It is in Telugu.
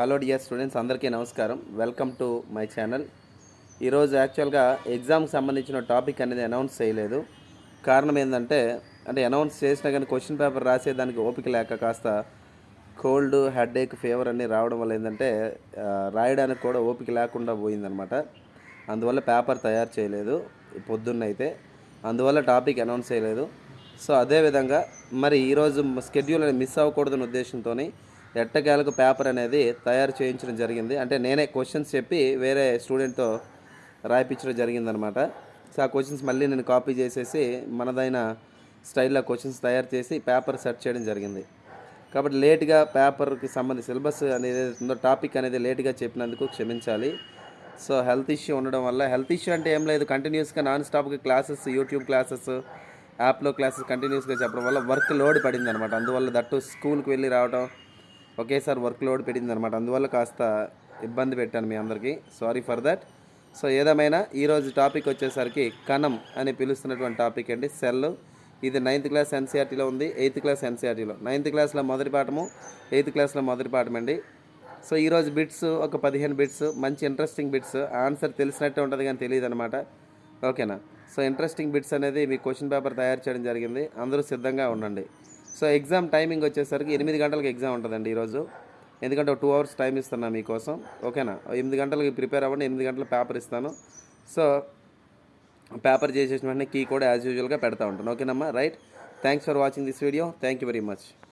హలో డియర్ స్టూడెంట్స్ అందరికీ నమస్కారం. వెల్కమ్ టు మై ఛానల్ ఈరోజు యాక్చువల్గా ఎగ్జామ్కి సంబంధించిన టాపిక్ అనేది అనౌన్స్ చేయలేదు. కారణం ఏంటంటే అంటే అనౌన్స్ చేసినా కానీ క్వశ్చన్ పేపర్ రాసేదానికి ఓపిక లేక కాస్త కోల్డ్ హెడేక్ ఫీవర్ అన్నీ రావడం వల్ల ఏంటంటే రాయడానికి కూడా ఓపిక లేకుండా పోయిందనమాట అందువల్ల పేపర్ తయారు చేయలేదు. పొద్దున్న అయితే. అందువల్ల టాపిక్ అనౌన్స్ చేయలేదు. సో అదేవిధంగా మరి ఈరోజు స్కెడ్యూల్ అనేది మిస్ అవ్వకూడదనే ఉద్దేశంతో ఎట్టకేలకు పేపర్ అనేది తయారు చేయించడం జరిగింది. అంటే నేనే క్వశ్చన్స్ చెప్పి వేరే స్టూడెంట్తో రాయిపించడం జరిగిందనమాట. సో ఆ క్వశ్చన్స్ మళ్ళీ నేను కాపీ చేసేసి మనదైన స్టైల్లో క్వశ్చన్స్ తయారు చేసి పేపర్ సెట్ చేయడం జరిగింది. కాబట్టి లేట్గా పేపర్కి సంబంధించి సిలబస్ అనేది ఉందో టాపిక్ అనేది లేట్గా చెప్పినందుకు క్షమించాలి. సో హెల్త్ ఇష్యూ ఉండడం వల్ల హెల్త్ ఇష్యూ అంటే ఏం లేదు. కంటిన్యూస్గా నాన్ స్టాప్గా క్లాసెస్ యూట్యూబ్ క్లాసెస్ యాప్లో క్లాసెస్ కంటిన్యూస్గా చెప్పడం వల్ల వర్క్ లోడ్ పడింది అనమాట అందువల్ల దట్టు స్కూల్కి వెళ్ళి రావడం ఒకేసారి వర్క్ లోడ్ పెట్టింది అనమాట అందువల్ల కాస్త ఇబ్బంది పెట్టాను మీ అందరికీ. Sorry for that. సో ఏదేమైనా ఈరోజు టాపిక్ వచ్చేసరికి కణం అని పిలుస్తున్నటువంటి టాపిక్ అండి. సెల్ ఇది నైన్త్ క్లాస్ ఎన్సీఆర్టీలో ఉంది. Eighth class ఎన్సీఆర్టీలో. నైన్త్ క్లాస్లో మొదటి పాఠము ఎయిత్ క్లాస్లో మొదటి పాఠం అండి. సో ఈరోజు బిట్స్ ఒక పదిహేను బిట్స్ మంచి ఇంట్రెస్టింగ్ బిట్స్. ఆన్సర్ తెలిసినట్టే ఉంటుంది కానీ తెలియదు అనమాట ఓకేనా? సో ఇంట్రెస్టింగ్ బిట్స్ అనేది మీ క్వశ్చన్ పేపర్ తయారు చేయడం జరిగింది. అందరూ సిద్ధంగా ఉండండి. సో ఎగ్జామ్ టైమింగ్ వచ్చేసరికి ఎనిమిది గంటలకు ఎగ్జామ్ ఉంటుందండి ఈరోజు. ఎందుకంటే ఒక టూ అవర్స్ టైం ఇస్తున్నా మీకోసం. ఓకేనా? ఎనిమిది గంటలకి ప్రిపేర్ అవ్వండి ఎనిమిది గంటల పేపర్ ఇస్తాను. సో పేపర్ చేసేసిన వెంటనే కీ కూడా యాజ్ యూజువల్గా పెడతా ఉంటాను. ఓకేనమ్మా? Right. Thanks for watching this video. Thank you very much.